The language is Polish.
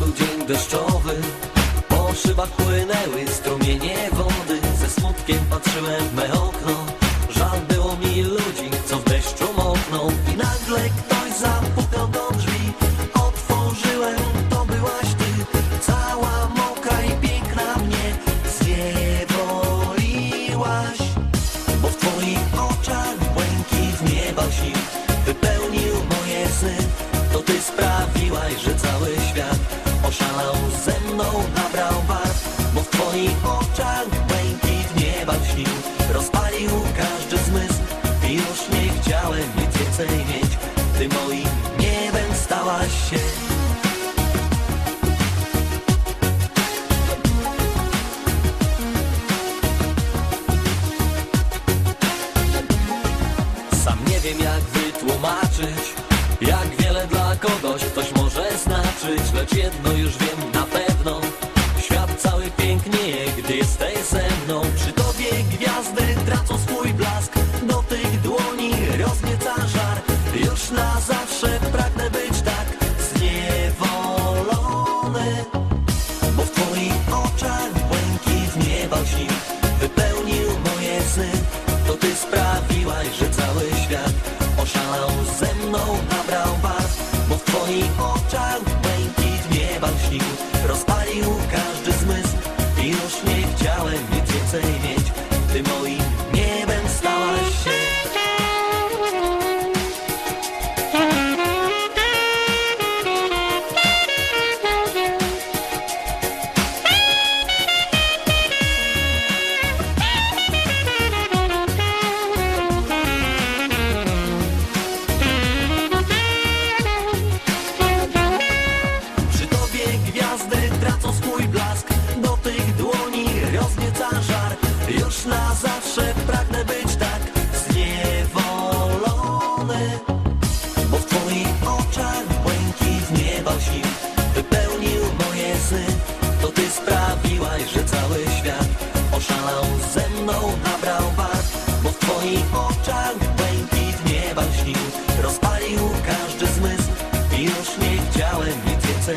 jak deszczowy. Po szybach płynęły strumienie wody. Ze smutkiem patrzyłem w me okno. Żal było mi ludzi, co w deszczu mokną. I nagle ktoś zapukał do drzwi. Otworzyłem, to byłaś ty. Cała mokra i piękna mnie Zniewoliłaś. Bo w twoich oczach błękit nieba śnił chciałem nic więcej mieć. Ty moim niebem stałaś się. Sam nie wiem jak wytłumaczyć Jak wiele dla kogoś ktoś może znaczyć Lecz jedno już wiem Ty sprawiłaś, że cały świat Oszalał ze mną, nabrał barw Bo w twoich oczach błękit nieba śnił Rozpalił każdy zmysł I już nie chciałem nic więcej mieć. Ty na zawsze pragnę być tak zniewolony. Bo w twoich oczach błękit nieba zim Wypełnił moje sny. To ty sprawiłaś, że cały świat Oszalał ze mną, nabrał wad Bo w twoich oczach błękit nieba zim Rozpalił każdy zmysł. I już nie chciałem nic więcej